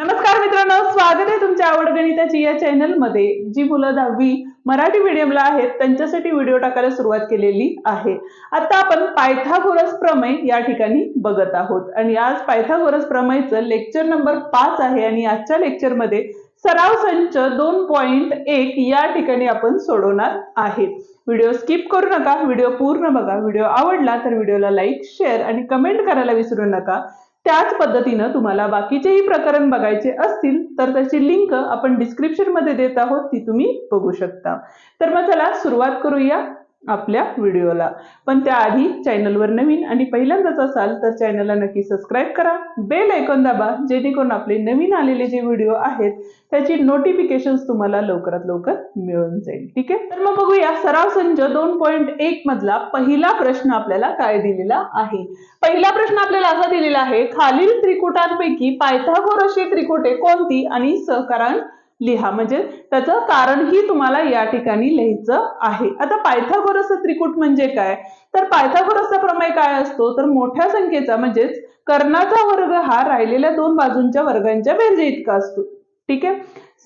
नमस्कार मित्रांनो स्वागत आहे तुमच्या आवड गणिताची या चॅनलमध्ये. जी मुलं दहावी मराठी मीडियमला आहेत त्यांच्यासाठी व्हिडिओ टाकायला सुरुवात केलेली आहे. आता आपण पायथागोरस प्रमेय या ठिकाणी बघत आहोत. आणि आज पायथागोरस प्रमेयचं लेक्चर नंबर पाच आहे आणि आजच्या लेक्चरमध्ये सराव संच दोन पॉइंट एक या ठिकाणी आपण सोडवणार आहे व्हिडिओ स्किप करू नका व्हिडिओ पूर्ण बघा. व्हिडिओ आवडला तर व्हिडिओला लाईक शेअर आणि कमेंट करायला विसरू नका. त्याच पद्धतीनं तुम्हाला बाकीचेही प्रकरण बघायचे असतील तर त्याची लिंक आपण डिस्क्रिप्शनमध्ये देत आहोत ती तुम्ही बघू शकता. तर मग चला सुरुवात करूया. आपल्या व्हिडिओला. पण त्याआधी चॅनलवर नवीन आणि पहिल्यांदाच असाल तर चॅनलला नक्की सबस्क्राईब करा. बेल ऐकून दाबा जेणेकरून आपले नवीन आलेले जे व्हिडिओ आहेत त्याची नोटिफिकेशन तुम्हाला लवकरात लवकर मिळून जाईल. ठीक आहे? तर मग बघूया सराव संच दोन पॉईंट एक मधला पहिला प्रश्न आपल्याला काय दिलेला आहे? पहिला प्रश्न आपल्याला असा दिलेला आहे खालील त्रिकुटांपैकी पायथागोरसची त्रिकुटे कोणती आणि सहकारण लिहा. म्हणजे त्याचं कारणही तुम्हाला या ठिकाणी लिहायचं आहे. आता पायथागोरसचं त्रिकूट म्हणजे काय? तर पायथागोरसचा प्रमेय काय असतो? तर मोठ्या संख्येचा म्हणजेच कर्णाचा वर्ग हा राहिलेल्या दोन बाजूंच्या वर्गांच्या बेरजे इतका असतो. ठीक आहे?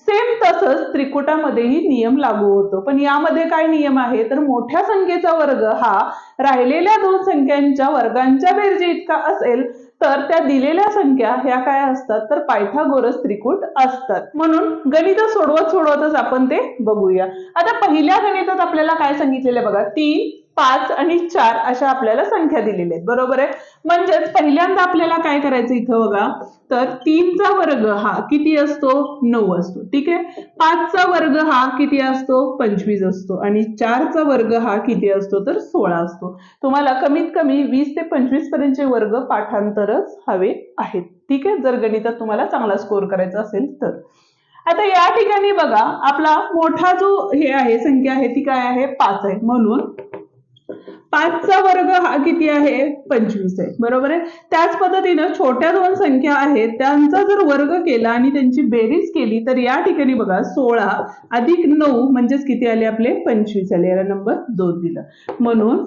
सेम तसंच त्रिकुटामध्येही नियम लागू होतो. पण यामध्ये काय नियम आहे? तर मोठ्या संख्येचा वर्ग हा राहिलेल्या दोन संख्यांच्या वर्गांच्या बेरजे इतका असेल तर त्या दिलेल्या संख्या ह्या काय असतात? तर पायथागोरस त्रिकूट असतात. म्हणून गणित सोडवत सोडवतच आपण ते बघूया. आता पहिल्या गणितात आपल्याला काय सांगितलेलं बघा? तीन पाच आणि चार अशा आपल्याला संख्या दिलेल्या आहेत. बरोबर आहे? म्हणजेच पहिल्यांदा आपल्याला काय करायचं इथं बघा? तर तीनचा वर्ग हा किती असतो? नऊ असतो. ठीक आहे? पाचचा वर्ग हा किती असतो? पंचवीस असतो. आणि चारचा वर्ग हा किती असतो? तर सोळा असतो. तुम्हाला कमीत कमी वीस ते पंचवीस पर्यंतचे वर्ग पाठांतरच हवे आहेत. ठीक आहे? जर गणितात तुम्हाला चांगला स्कोर करायचा असेल तर. आता या ठिकाणी बघा आपला मोठा जो हे आहे संख्या आहे ती काय आहे? पाच आहे. म्हणून पाचचा वर्ग हा किती आहे? पंचवीस आहे. बरोबर आहे? त्याच पद्धतीनं छोट्या दोन संख्या आहेत त्यांचा जर वर्ग केला आणि त्यांची बेरीज केली तर या ठिकाणी बघा सोळा अधिक नऊ म्हणजेच किती आले आपले? पंचवीस आले. याला नंबर दोन दिला. म्हणून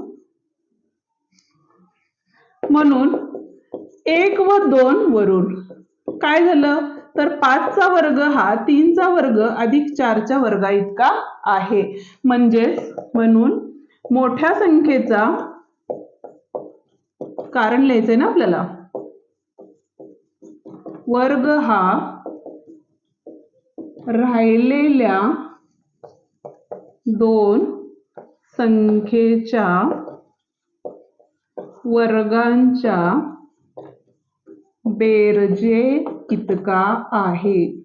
म्हणून एक व दोन वरून काय झालं? तर पाचचा वर्ग हा तीनचा वर्ग अधिक चारच्या वर्गा इतका आहे. म्हणजेच म्हणून मोठ्या संख्येचा कारण लिहायचंय ना आपल्याला? वर्ग हा राहिलेल्या दोन संख्येच्या वर्गांच्या बेरजे इतका आहे.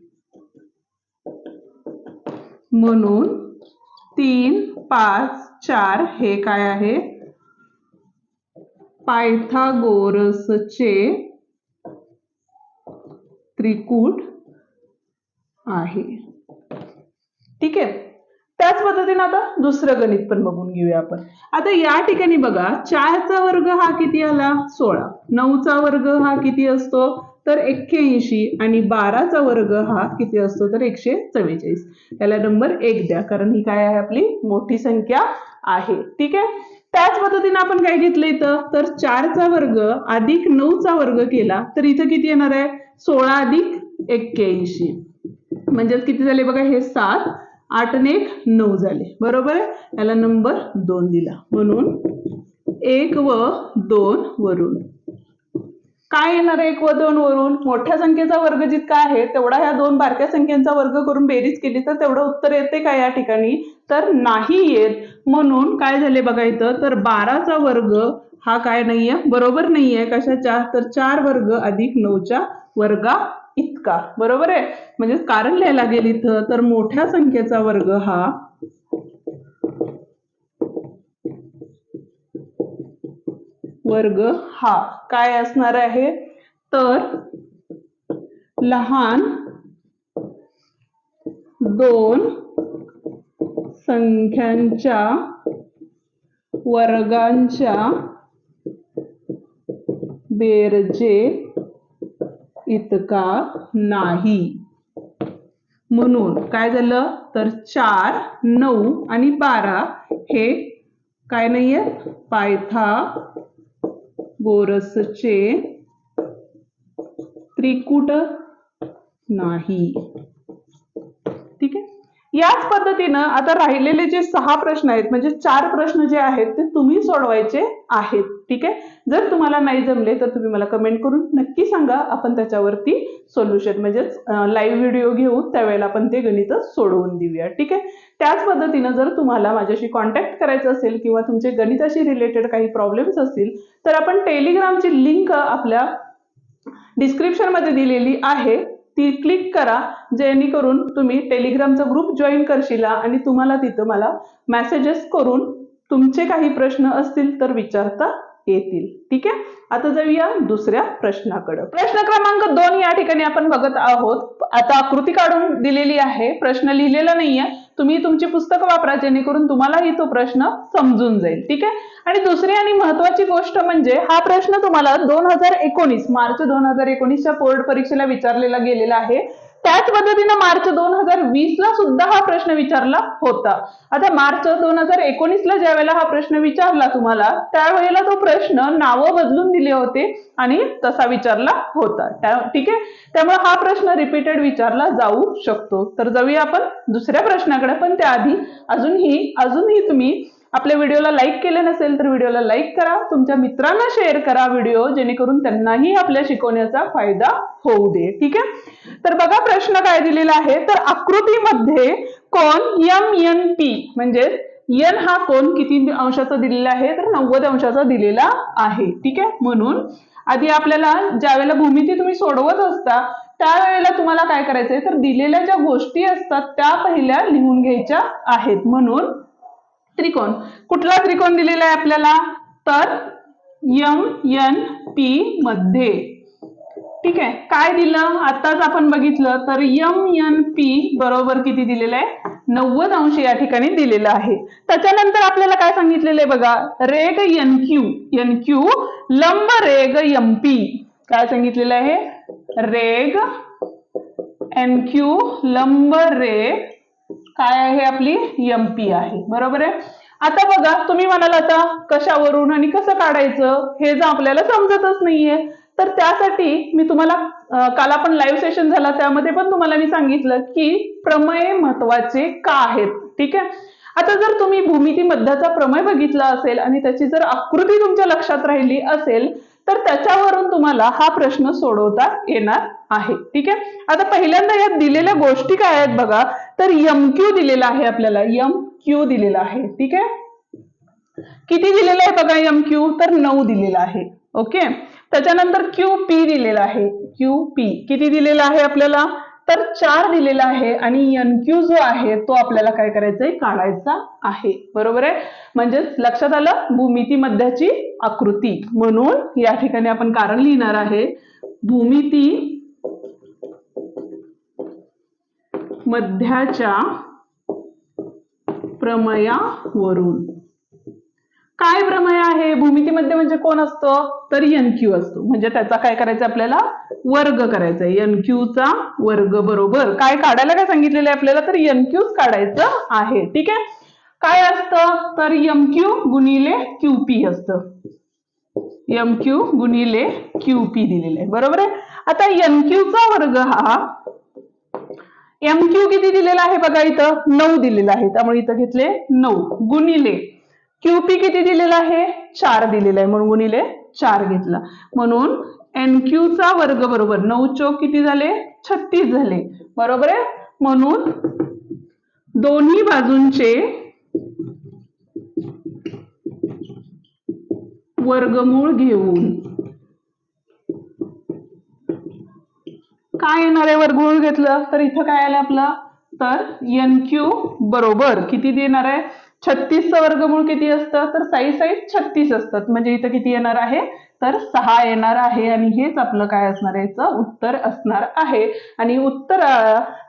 म्हणून तीन पाच चार हे काय आहे? पायथागोरसचे त्रिकूट आहे. ठीक आहे. त्याच पद्धतीने आता दुसरं गणित पण बघून घेऊया आपण. आता या ठिकाणी बघा चारचा वर्ग हा किती आला? सोळा. नऊचा वर्ग हा किती असतो? तर एक्क्याऐंशी. आणि बाराचा वर्ग हा किती असतो? तर एकशे चव्वेचाळीस. त्याला नंबर एक द्या कारण ही काय आहे आपली? मोठी संख्या आहे. ठीक आहे? त्याच पद्धतीने आपण काय घेतलं इथं? तर चारचा वर्ग अधिक नऊचा वर्ग केला तर इथं किती येणार आहे? सोळा अधिक एक्क्याऐंशी. म्हणजेच किती झाले बघा? हे सात आठ आणि एक नऊ झाले. बरोबर आहे? याला नंबर दोन दिला. म्हणून एक व दोन वरून. काय येणार आहे एक व दोन वरून? मोठ्या संख्येचा वर्ग जितका आहे तेवढा ह्या दोन बारक्या संख्येचा वर्ग करून बेरीज केली तर तेवढं उत्तर येते का या ठिकाणी? तर नाही येत. म्हणून काय झाले बघा इथं? तर बाराचा वर्ग हा काय नाहीये? बरोबर नाहीये. कशाच्या? तर चार वर्ग अधिक नऊच्या वर्गा इतका. बरोबर आहे? म्हणजे कारण लिहायला गेली इथं. तर मोठ्या संख्येचा वर्ग हा वर्ग हा काय असणार आहे? तर लहान दोन संख्यांच्या वर्गांच्या बेरजे इतका नाही. म्हणून काय झालं? तर चार नऊ आणि बारा हे काय नाही आहेत पायथा गोरसचे त्रिकूट नाही. याच पद्धतीनं आता राहिलेले जे सहा प्रश्न आहेत म्हणजे चार प्रश्न जे आहेत ते तुम्ही सोडवायचे आहेत. ठीक आहे? जर तुम्हाला नाही जमले तर तुम्ही मला कमेंट करून नक्की सांगा. आपण त्याच्यावरती सोल्युशन म्हणजेच लाईव्ह व्हिडिओ घेऊ. त्यावेळेला आपण ते गणित सोडवून देऊया. ठीक आहे? त्याच पद्धतीनं जर तुम्हाला माझ्याशी कॉन्टॅक्ट करायचं असेल किंवा तुमचे गणिताशी रिलेटेड काही प्रॉब्लेम्स असतील तर आपण टेलिग्रामची लिंक आपल्या डिस्क्रिप्शनमध्ये दिलेली आहे. ती क्लिक करा जेणेकरून तुम्ही टेलिग्रामचा ग्रुप जॉईन करशीला आणि तुम्हाला तिथं मला मेसेजेस करून तुमचे काही प्रश्न असतील तर विचारता येतील. ठीक आहे? आता जाऊया दुसऱ्या प्रश्नाकडे. प्रश्न क्रमांक दोन या ठिकाणी आपण बघत आहोत. आता आकृती काढून दिलेली आहे. प्रश्न लिहिलेला नाहीये. तुम्ही तुमची पुस्तकं वापरा जेणेकरून तुम्हालाही तो प्रश्न समजून जाईल. ठीक आहे? आणि दुसरी आणि महत्वाची गोष्ट म्हणजे हा प्रश्न तुम्हाला दोन हजार एकोणीस मार्च दोन हजार एकोणीसच्या बोर्ड परीक्षेला विचारलेला गेलेला आहे. त्याच पद्धतीनं मार्च दोन हजार वीस ला सुद्धा हा प्रश्न विचारला होता. आता मार्च दोन हजार एकोणीस ला ज्या वेळेला हा प्रश्न विचारला तुम्हाला त्यावेळेला तो प्रश्न नावं बदलून दिले होते आणि तसा विचारला होता. त्या- ठीक आहे? त्यामुळे हा प्रश्न रिपीटेड विचारला जाऊ शकतो. तर जाऊया आपण दुसऱ्या प्रश्नाकडे पण त्याआधी अजूनही अजूनही तुम्ही आपल्या व्हिडिओला लाईक केलं नसेल तर व्हिडिओला लाईक करा. तुमच्या मित्रांना शेअर करा व्हिडिओ जेणेकरून त्यांनाही आपल्या शिकवण्याचा फायदा होऊ दे. ठीक आहे? तर बघा प्रश्न काय दिलेला आहे. तर आकृतीमध्ये कोण यम एन पी म्हणजे एन हा कोण किती अंशाचा दिलेला आहे? तर नव्वद अंशाचा दिलेला आहे. ठीक आहे? म्हणून आधी आपल्याला ज्या वेळेला भूमिती तुम्ही सोडवत असता त्यावेळेला तुम्हाला काय करायचंय? तर दिलेल्या ज्या गोष्टी असतात त्या पहिल्या लिहून घ्यायच्या आहेत. म्हणून त्रिकोण. कुठला त्रिकोण दिलेला आहे आपल्याला? तर यम एन पी मध्ये. ठीक आहे. काय दिलं? आताच आपण बघितलं. तर यम एन पी बरोबर किती दिलेलं आहे? नव्वद अंश या ठिकाणी दिलेलं आहे. त्याच्यानंतर आपल्याला काय सांगितलेलं आहे बघा? रेग एन क्यू. एन क्यू लंब रेग एम पी. काय सांगितलेलं आहे? रेग एन क्यू लंब रेग काय आहे आपली? एम पी आहे. बरोबर आहे? आता बघा तुम्ही म्हणाल आता कशावरून आणि कसं काढायचं हे जर आपल्याला समजतच नाहीये तर त्यासाठी मी तुम्हाला काल आपण लाईव्ह सेशन झाला त्यामध्ये पण तुम्हाला मी सांगितलं की प्रमेय महत्त्वाचे का आहेत? ठीक आहे? आता जर तुम्ही भूमिती मध्याचा प्रमेय बघितला असेल आणि त्याची जर आकृती तुमच्या लक्षात राहिली असेल तर त्याच्यावरून तुम्हाला हा प्रश्न सोडवता येणार आहे. ठीक आहे? आता पहिल्यांदा यात दिलेल्या गोष्टी काय आहेत बघा. तर यम क्यू दिलेला आहे आपल्याला. यम क्यू दिलेला आहे. ठीक आहे? किती दिलेलं आहे बघा यम क्यू तर नऊ दिलेला आहे. ओके? त्याच्यानंतर क्यू पी दिलेला आहे. क्यू पी किती दिलेला आहे आपल्याला? तर चार दिलेला आहे आणि एनक्यू जो आहे तो आपल्याला काय करायचा आहे काढायचा आहे. बरोबर आहे? म्हणजेच लक्षात आलं भूमिती मध्याची आकृती. म्हणून या ठिकाणी आपण कारण लिहिणार आहे. भूमिती मध्याच्या प्रमयावरून. काय प्रमेय आहे? भूमितीमध्ये म्हणजे कोण असतं? तर एन क्यू असतो. म्हणजे त्याचा काय करायचं आपल्याला? वर्ग करायचा. एन क्यूचा वर्ग बरोबर. काय काढायला काय सांगितलेलं आहे आपल्याला? तर एन क्यूच काढायचं आहे. ठीक आहे? काय असतं? तर एम क्यू गुणिले क्यू पी असतं. एम क्यू गुणिले क्यू पी दिलेलं आहे. बरोबर आहे? आता एन क्यूचा वर्ग हा एम क्यू किती दिलेला आहे? बघा इथं. नऊ दिलेला आहे. त्यामुळे इथं घेतले नऊ. गुणिले क्यूपी किती दिलेला आहे? चार दिलेला आहे. म्हणून गुणिले चार घेतला. म्हणून एन चा वर्ग बरोबर नऊ चौक किती झाले? छत्तीस झाले. बरोबर आहे? म्हणून दोन्ही बाजूंचे वर्गमूळ घेऊन काय येणार आहे वर्गमूळ घेतलं? तर इथं काय आलं आपलं? तर एन क्यू बरोबर किती देणार आहे? छत्तीसचं वर्गमूळ किती असतं? तर साई साई छत्तीस असतात. म्हणजे इथं किती येणार आहे? तर सहा येणार आहे. आणि हेच आपलं काय असणार आहे? याचं उत्तर असणार आहे. आणि उत्तर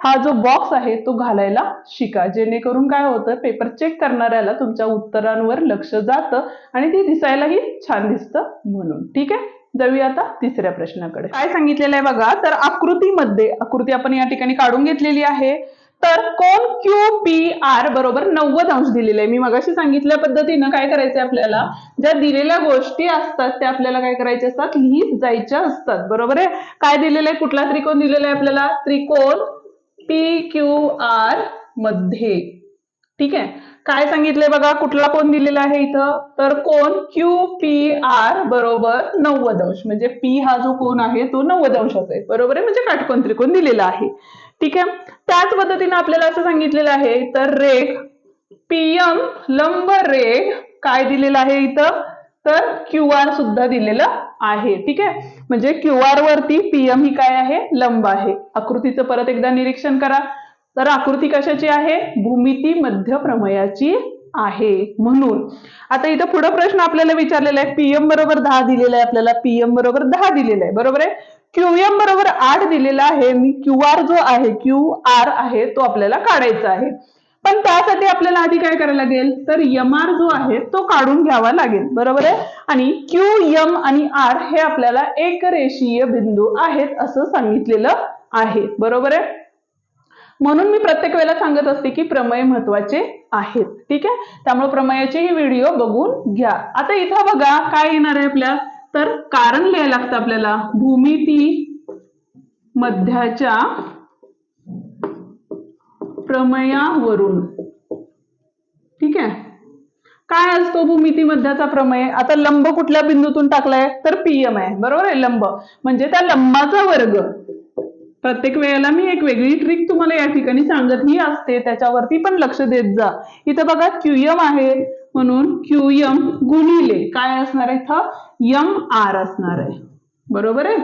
हा जो बॉक्स आहे तो घालायला शिका. जेणेकरून काय होतं? पेपर चेक करणाऱ्याला तुमच्या उत्तरांवर लक्ष जातं आणि ती दिसायलाही छान दिसतं म्हणून. ठीक आहे? जाऊया आता तिसऱ्या प्रश्नाकडे. काय सांगितलेलं आहे बघा? तर आकृतीमध्ये आकृती आपण या ठिकाणी काढून घेतलेली आहे. तर कोण क्यू पी आर बरोबर नव्वद अंश दिलेले आहे. मी मगाशी सांगितल्या पद्धतीनं काय करायचंय आपल्याला? ज्या दिलेल्या गोष्टी असतात त्या आपल्याला काय करायच्या असतात? लिहित जायच्या असतात. बरोबर आहे? काय दिलेलं आहे? कुठला त्रिकोण दिलेला आहे आपल्याला? त्रिकोण पी क्यू आरमध्ये. ठीक आहे? काय सांगितलंय बघा? कुठला कोण दिलेला आहे इथं? तर कोण? क्यू पी आर बरोबर नव्वद अंश. म्हणजे पी हा जो कोण आहे तो नव्वद अंशाचा आहे. बरोबर आहे? म्हणजे काटकोन त्रिकोण दिलेला आहे. ठीक आहे? त्याच पद्धतीने आपल्याला असं सांगितलेलं आहे तर रेख पीएम लंब रेख काय दिलेलं आहे इथं? तर क्यू आर सुद्धा दिलेलं आहे. ठीक आहे? म्हणजे क्यू आर वरती पीएम ही काय आहे? लंब आहे. आकृतीचं परत एकदा निरीक्षण करा. तर आकृती कशाची आहे? भूमिती मध्य प्रमयाची आहे. म्हणून आता इथं पुढे प्रश्न आपल्याला विचारलेला आहे. पीएम बरोबर दहा दिलेला आहे आपल्याला. पीएम बरोबर दहा दिलेला आहे. बरोबर आहे? क्यूएम बरोबर आठ दिलेला आहे. आणि क्यू आर जो आहे क्यू आर आहे तो आपल्याला काढायचा आहे. पण त्यासाठी आपल्याला आधी काय करायला लागेल? तर एम आर जो आहे तो काढून घ्यावा लागेल. बरोबर आहे? आणि क्यू एम आणि आर हे आपल्याला एक रेषीय बिंदू आहेत असं सांगितलेलं आहे. बरोबर आहे? म्हणून मी प्रत्येक वेळेला सांगत असते की प्रमेय महत्त्वाचे आहेत. ठीक आहे? त्यामुळे प्रमेयाचे ही व्हिडिओ बघून घ्या. आता इथं बघा काय येणार आहे आपल्या? तर कारण लिहायला लागतं आपल्याला. भूमिती मध्याच्या प्रमेयावरून. ठीक आहे? काय असतो भूमिती मध्याचा प्रमेय? आता लंब कुठल्या बिंदूतून टाकलाय? तर पीएम आहे. बरोबर आहे? लंब. म्हणजे त्या लंबाचा वर्ग. प्रत्येक वेळेला मी एक वेगळी ट्रिक तुम्हाला या ठिकाणी सांगतही असते. त्याच्यावरती पण लक्ष देत जा. इथं बघा क्यूएम आहे. म्हणून क्यूएम गुणिले. काय असणार आहे? इथं एम आर असणार आहे. बरोबर आहे?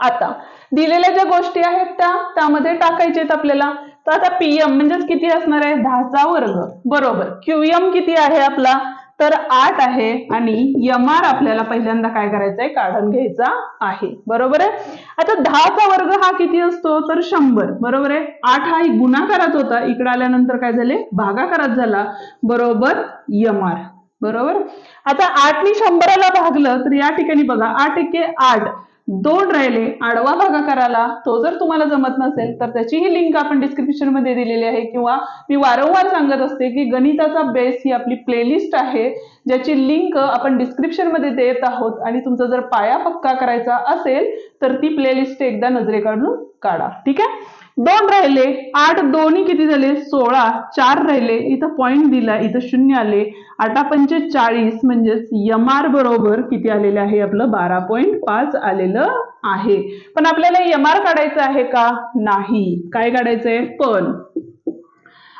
आता दिलेल्या ज्या गोष्टी आहेत त्या त्यामध्ये टाकायच्या आहेत आपल्याला. तर आता पीएम म्हणजेच किती असणार आहे? दहाचा वर्ग. बरोबर. क्यूएम किती आहे आपला? तर आठ आहे आणि यम आर आपल्याला पहिल्यांदा काय करायचं आहे काढून घ्यायचा आहे. बरोबर आहे? आता दहाचा वर्ग हा किती असतो? तर शंभर. बरोबर आहे? आठ हा गुणाकारात होता. इकडे आल्यानंतर काय झाले? भागाकारात झाला. बरोबर यम आर बरोबर? आता आठनी शंभराला भागलं तर या ठिकाणी बघा आठ एके आठ. दोन राहिले. आडवा भागाकाराला तो जर तुम्हाला जमत नसेल तर त्याचीही लिंक आपण डिस्क्रिप्शनमध्ये दिलेली आहे. किंवा मी वारंवार सांगत असते की गणिताचा बेस ही आपली प्लेलिस्ट आहे ज्याची लिंक आपण डिस्क्रिप्शनमध्ये देत आहोत. आणि तुमचा जर पाया पक्का करायचा असेल तर ती प्लेलिस्ट एकदा नजरे काढून काढा. ठीक आहे? दोन राहिले आठ दोन्ही किती झाले? सोळा चार राहिले. इथं पॉईंट दिला इथं शून्य आले. आठा पंचे चाळीस म्हणजेच यम आर बरोबर किती आलेले आहे? आपलं बारा पॉईंट पाच आलेलं आहे. पण आपल्याला यम आर काढायचं आहे का? नाही. काय काढायचं आहे पण.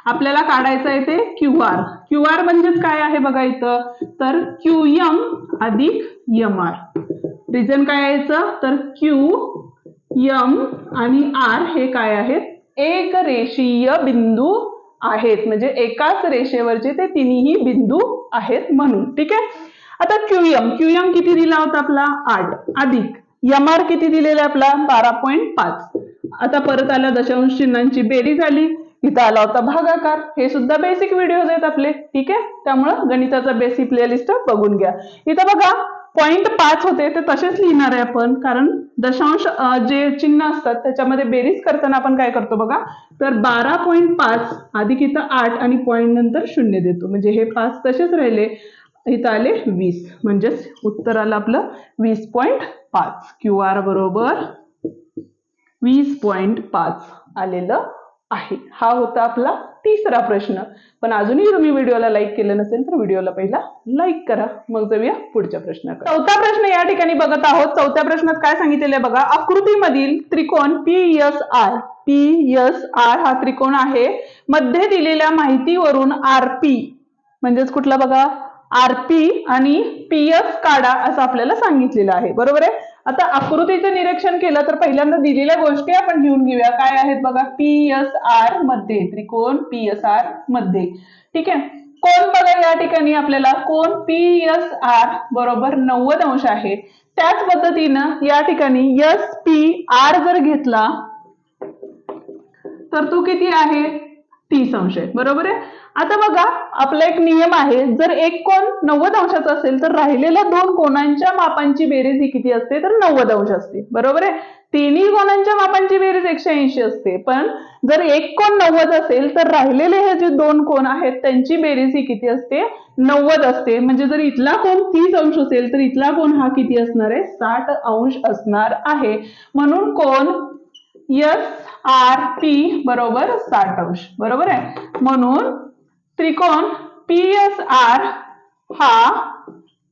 आपल्याला काढायचं आहे ते क्यू आर क्यू आर म्हणजेच काय आहे बघा इथं? तर क्यू यम अधिक यम आर रिझन काय यायचं? तर क्यू यम आणि आर हे काय आहेत? एक रेषीय बिंदू आहेत. म्हणजे एकाच रेषेवरचे ते तिन्ही बिंदू आहेत म्हणून. ठीक आहे? आता क्यूएम क्यूएम किती दिला होता आपला? आठ. अधिक. यम आर किती दिलेला आपला? बारा पॉईंट पाच. आता परत आला दशांश चिन्हांची बेरी झाली. इथं आला होता भागाकार. हे सुद्धा बेसिक व्हिडिओज आहेत आपले. ठीक आहे? त्यामुळं गणिताचा बेसिक प्लेलिस्ट बघून घ्या. इथं बघा. पॉईंट पाच होते ते तसेच लिहिणार आहे आपण. कारण दशांश जे चिन्ह असतात त्याच्यामध्ये बेरीज करताना आपण काय करतो बघा? तर बारा पॉईंट पाच अधिक इथं आठ आणि पॉईंट नंतर शून्य देतो. म्हणजे हे पाच तसेच राहिले इथं आले वीस. म्हणजेच उत्तर आलं आपलं वीस पॉईंट पाच. क्यू आर बरोबर वीस पॉईंट पाच आलेलं आहे. हा होता आपला तिसरा प्रश्न. पण अजूनही तुम्ही व्हिडिओला लाईक केलं नसेल तर व्हिडिओला पहिला लाईक करा. मग जाऊया पुढच्या प्रश्नाकडे. चौथा प्रश्न या ठिकाणी बघत आहोत. चौथ्या प्रश्नात काय सांगितलेलं आहे बघा? आकृतीमधील त्रिकोण P S R P S R हा त्रिकोण आहे. मध्ये दिलेल्या माहितीवरून आर पी म्हणजेच कुठला बघा? आर पी आणि पी एस काढा असं आपल्याला सांगितलेलं आहे. बरोबर आहे? आता आकृतीचं निरीक्षण केलं तर पहिल्यांदा दिलेल्या गोष्टी आपण घेऊन घेऊया. काय आहेत बघा? पी एस आरमध्ये त्रिकोण पी एस आरमध्ये. ठीक आहे? कोण बघा या ठिकाणी आपल्याला? कोण? पी एस आर बरोबर नव्वद अंश आहे. त्याच पद्धतीनं या ठिकाणी एस पी आर जर घेतला तर तो किती आहे? तीस अंश आहे बरोबर आहे? आता बघा आपला एक नियम आहे जर एक कोण नव्वद अंशाचा असेल तर राहिलेल्या दोन कोणांच्या मापांची बेरीज ही किती असते? तर नव्वद अंश असते. बरोबर आहे? तिन्ही कोणांच्या मापांची बेरीज एकशे ऐंशी असते. पण जर एक कोण नव्वद असेल तर राहिलेले हे जे दोन कोण आहेत त्यांची बेरीज ही किती असते? नव्वद असते. म्हणजे जर इथला कोण तीस अंश असेल तर इथला कोण हा किती असणार आहे? साठ अंश असणार आहे. म्हणून कोण एस आर पी बरोबर साठ अंश. बरोबर आहे? म्हणून त्रिकोण पी एस आर हा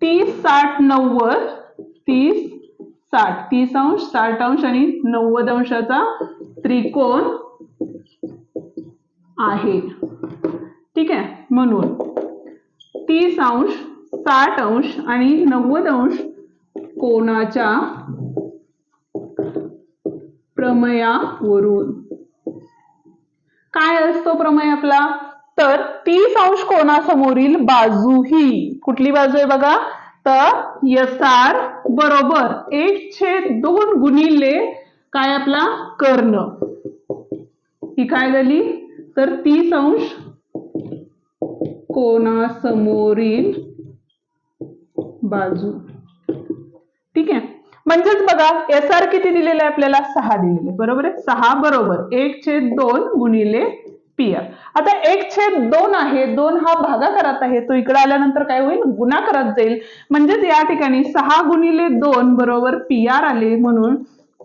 तीस साठ नव्वद तीस साठ. तीस अंश साठ अंश आणि नव्वद अंशाचा त्रिकोण आहे. ठीक आहे? म्हणून तीस अंश साठ अंश आणि नव्वद अंश कोणाच्या प्रमेयावरून काय असतो प्रमेय आपला? तर तीस अंश कोणासमोरील बाजू ही कुठली बाजू आहे बघा? तर यसार बरोबर. एक छेद दोन गुणिले काय आपला? कर्ण. ही काय झाली? तर तीस अंश कोणासमोरील बाजू. ठीक आहे? म्हणजेच बघा एस आर किती दिलेलं आहे आपल्याला? सहा दिलेले बरोबर आहे? सहा बरोबर. एक छेद दोन गुणिले पी आर आता एक छेद दोन आहे दोन हा भागाकारात आहे तो इकडे आल्यानंतर काय होईल? गुणाकारात जाईल. म्हणजेच या ठिकाणी सहा गुणिले दोन बरोबर पी आर आले म्हणून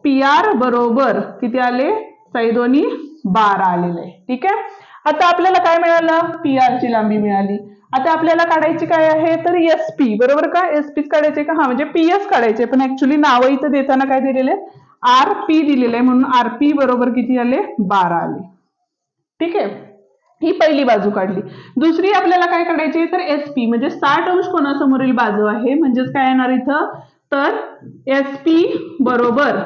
पी आर बरोबर किती आले? साई दोन्ही बारा आलेले आहे. ठीक आहे? आता आपल्याला काय मिळालं? पी आर ची लांबी मिळाली. आता आपल्याला काढायची काय आहे? तर एस पी बरोबर का? एस पी काढायचे का? हा म्हणजे पी एस काढायचे. पण ऍक्च्युली नाव इथं देताना काय दिलेले? आर पी दिलेलं आहे म्हणून आर पी बरोबर किती आले? बारा आले. ठीक आहे? ही पहिली बाजू काढली. दुसरी आपल्याला काय काढायची? तर एस पी म्हणजे साठ अंश कोणासमोरील बाजू आहे? म्हणजेच काय येणार इथं? तर एस पी बरोबर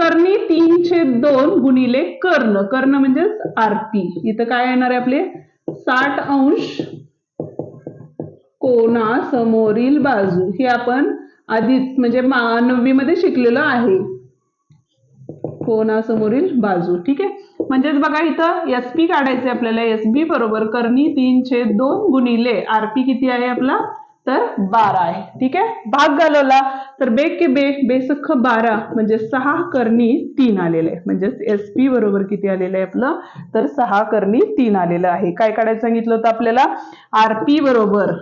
कर्णी तीन छेद दोन गुणिले कर्ण. कर्ण म्हणजेच आर पी इथं काय येणार आहे आपले? साठ अंश कोणासमोरील बाजू. हे आपण आधीच म्हणजे नववी मध्ये शिकलेलो आहे. कोणासमोरील बाजू. ठीक आहे? म्हणजेच बघा इथं एस पी काढायचे आपल्याला. एस बी बरोबर करणी तीन छेद दोन गुणिले आर पी किती आहे आपला? तर बारा आहे. ठीक आहे? भाग घालवला. तर बे के बे बेसख बारा म्हणजे सहा करणी तीन आलेलं. आहे म्हणजेच एस पी बरोबर किती आलेलं आहे आपलं? तर सहा करणी तीन आलेलं आहे. काय काढायचं सांगितलं होतं आपल्याला? आर पी बरोबर.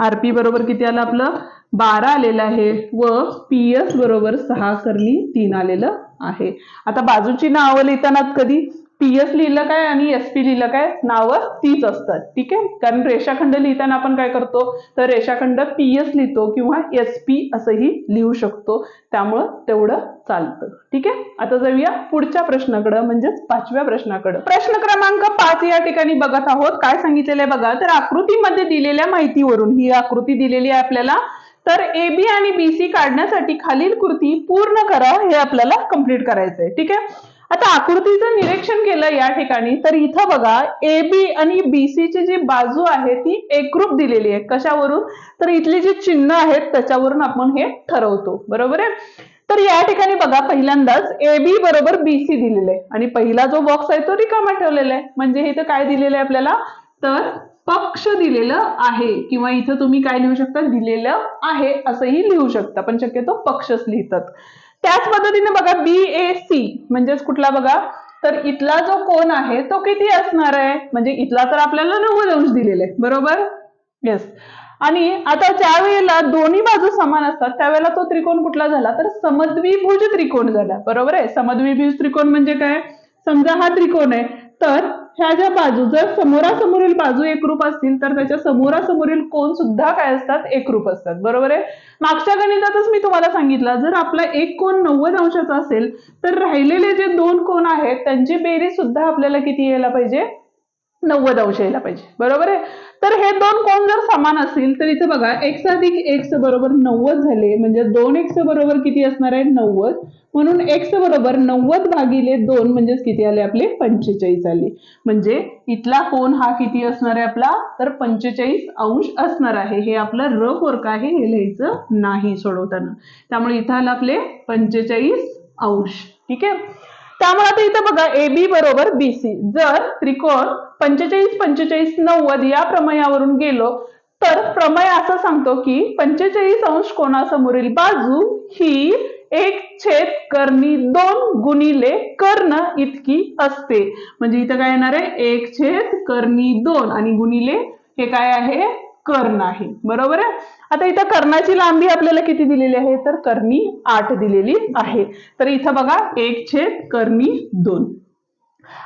आर पी बरोबर किती आलं आपलं? बारा आलेलं आहे. व पी एस बरोबर सहा करणी तीन आलेलं आहे. आता बाजूची नावं लिहिताना कधी? पीएस लिहिलं काय आणि एस पी लिहिलं काय? नावं तीच असतात. ठीक आहे? कारण रेषाखंड लिहिताना आपण काय करतो? तर रेषाखंड पीएस लिहितो किंवा एस पी असंही लिहू शकतो. त्यामुळं तेवढं चालतं. ठीक आहे? आता जाऊया पुढच्या प्रश्नाकडं म्हणजेच पाचव्या प्रश्नाकडं. प्रश्न क्रमांक पाच या ठिकाणी बघत आहोत. काय सांगितलेलं आहे बघा? तर आकृतीमध्ये दिलेल्या माहितीवरून ही आकृती दिलेली आहे आपल्याला. तर ए बी आणि बी सी काढण्यासाठी खालील कृती पूर्ण करा. हे आपल्याला कंप्लीट करायचं आहे ठीक आहे? आता आकृतीचं निरीक्षण केलं या ठिकाणी तर इथं बघा ए बी आणि बी ची जी बाजू आहे ती एकरूप दिलेली आहे. कशावरून? तर इथली जी चिन्ह आहेत त्याच्यावरून आपण हे ठरवतो. बरोबर आहे? तर या ठिकाणी बघा पहिल्यांदाच ए बी बरोबर बी सी दिलेलं आहे. आणि पहिला जो बॉक्स आहे तो रिकामा ठेवलेला आहे. म्हणजे इथं काय दिलेलं आहे आपल्याला? तर पक्ष दिलेलं आहे. किंवा इथं तुम्ही काय लिहू शकता? दिलेलं आहे असंही लिहू शकता. पण शक्यतो पक्षच लिहितात. त्याच पद्धतीने बघा बी ए सी म्हणजेच कुठला बघा तर इथला जो कोण आहे तो किती असणार आहे? म्हणजे इथला तर आपल्याला नव्वद अंश दिलेला आहे बरोबर? येस आणि आता ज्या वेळेला दोन्ही बाजू समान असतात त्यावेळेला तो त्रिकोण कुठला झाला? तर समद्विभुज त्रिकोण झाला बरोबर आहे? समद्विभुज त्रिकोण म्हणजे काय? समजा हा त्रिकोण आहे तर ह्या ज्या बाजू जर समोरासमोरील बाजू एकरूप असतील तर त्याच्या समोरासमोरील कोण सुद्धा काय असतात? एकरूप असतात. बरोबर आहे? मागच्या गणितातच मी तुम्हाला सांगितलं जर आपला एक कोण नव्वद अंशाचा असेल तर राहिलेले जे दोन कोण आहेत त्यांची बेरीज सुद्धा आपल्याला किती यायला पाहिजे? नव्वद अंश यायला पाहिजे. बरोबर आहे? तर हे दोन कोण जर समान असतील तर इथे बघा एक्स अधिक एक्स बरोबर नव्वद झाले म्हणजे दोन एक्स बरोबर किती असणार आहे? नव्वद. म्हणून एक्स बरोबर नव्वद भागिले दोन म्हणजेच किती आले आपले? पंचेचाळीस आले. म्हणजे इथला कोण हा किती असणार आहे आपला? तर पंचेचाळीस अंश असणार आहे. हे आपलं रफ वर्क आहे हे लिहायचं नाही सोडवताना. त्यामुळे इथं आलं आपले पंचेचाळीस अंश. ठीक आहे? त्यामुळे आता इथं बघा ए बी बरोबर बी सी जर त्रिकोण पंचेचाळीस पंचेचाळीस नव्वद या प्रमेयावरून गेलो तर प्रमेय असं सांगतो की पंचेचाळीस अंश कोणासमोरील बाजू ही एक छेद कर्णी दोन गुणिले कर्ण इतकी असते. म्हणजे इथं काय येणार आहे? एक छेद कर्णी दोन आणि गुणिले हे काय आहे? कर्ण आहे बरोबर आहे? आता इथं कर्णाची लांबी आपल्याला किती दिलेली आहे? तर कर्णी आठ दिलेली आहे. तर इथं बघा एक छेद कर्णी दोन.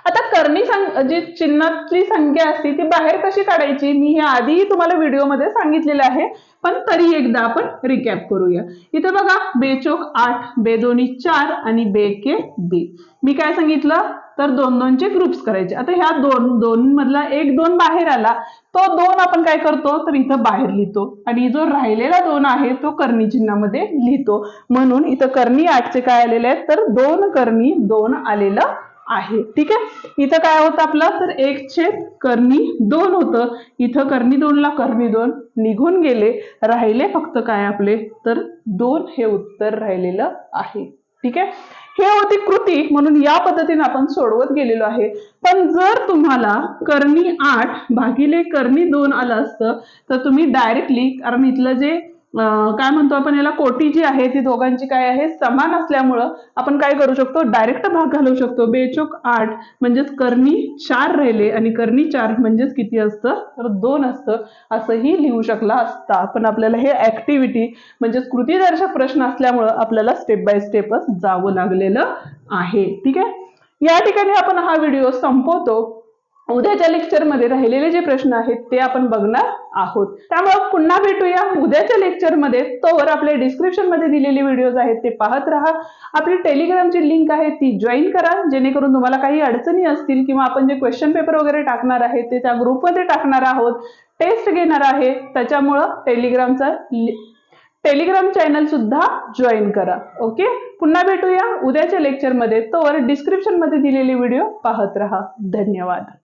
आता कर्णी जी चिन्हातली संख्या असते ती बाहेर कशी काढायची? मी हे आधीही तुम्हाला व्हिडिओमध्ये सांगितलेलं आहे पण तरी एकदा आपण रिकॅप करूया. इथं बघा बेचोक आठ बे दोन्ही चार आणि बे के बे. मी काय सांगितलं? तर दोन दोनचे ग्रुप्स करायचे. आता ह्या दोन दोन मधला एक दोन बाहेर आला तो दोन आपण काय करतो? तर इथं बाहेर लिहितो. आणि जो राहिलेला दोन आहे तो कर्णी चिन्हामध्ये लिहितो. म्हणून इथं कर्णी आठचे काय आलेले आहेत? तर दोन कर्णी दोन आलेलं आहे. ठीक आहे? इथं काय होतं आपलं? तर एक छेद कर्णी दोन होतं. इथं कर्णी दोनला कर्णी दोन निघून गेले. राहिले फक्त काय आपले? तर दोन हे उत्तर राहिलेलं आहे. ठीक आहे? हे होती कृती म्हणून या पद्धतीने आपण सोडवत गेलेलो आहे. पण जर तुम्हाला कर्णी आठ भागिले कर्मी दोन आलं असतं तर तुम्ही डायरेक्टली कारण इथलं जे काय म्हणतो आपण याला? कोटी जी आहे ती दोघांची काय आहे समान असल्यामुळं आपण काय करू शकतो? डायरेक्ट भाग घालवू शकतो. बेचोक आठ म्हणजेच कर्णी चार राहिले आणि कर्णी चार म्हणजेच किती असतं? तर दोन असतं. असंही लिहू शकला असता. पण आपल्याला हे ऍक्टिव्हिटी म्हणजेच कृतीदर्शक प्रश्न असल्यामुळं आपल्याला स्टेप बाय स्टेपच जावं लागलेलं आहे. ठीक आहे? या ठिकाणी आपण हा व्हिडिओ संपवतो. उद्याच्या लेक्चरमध्ये राहिलेले जे प्रश्न आहेत ते आपण बघणार आहोत. त्यामुळे पुन्हा भेटूया. उद्याच्या लेक्चरमध्ये तोवर आपल्या डिस्क्रिप्शनमध्ये दिलेले व्हिडिओज आहेत ते पाहत राहा. आपली टेलिग्रामची लिंक आहे ती जॉईन करा. जेणेकरून तुम्हाला काही अडचणी असतील किंवा आपण जे क्वेश्चन पेपर वगैरे टाकणार आहे ते त्या ग्रुपमध्ये टाकणार आहोत. टेस्ट घेणार आहे. त्याच्यामुळं टेलिग्रामचा टेलिग्राम चॅनल सुद्धा जॉईन करा. ओके पुन्हा भेटूया. उद्याच्या लेक्चरमध्ये तोवर डिस्क्रिप्शनमध्ये दिलेले व्हिडिओ पाहत राहा. धन्यवाद.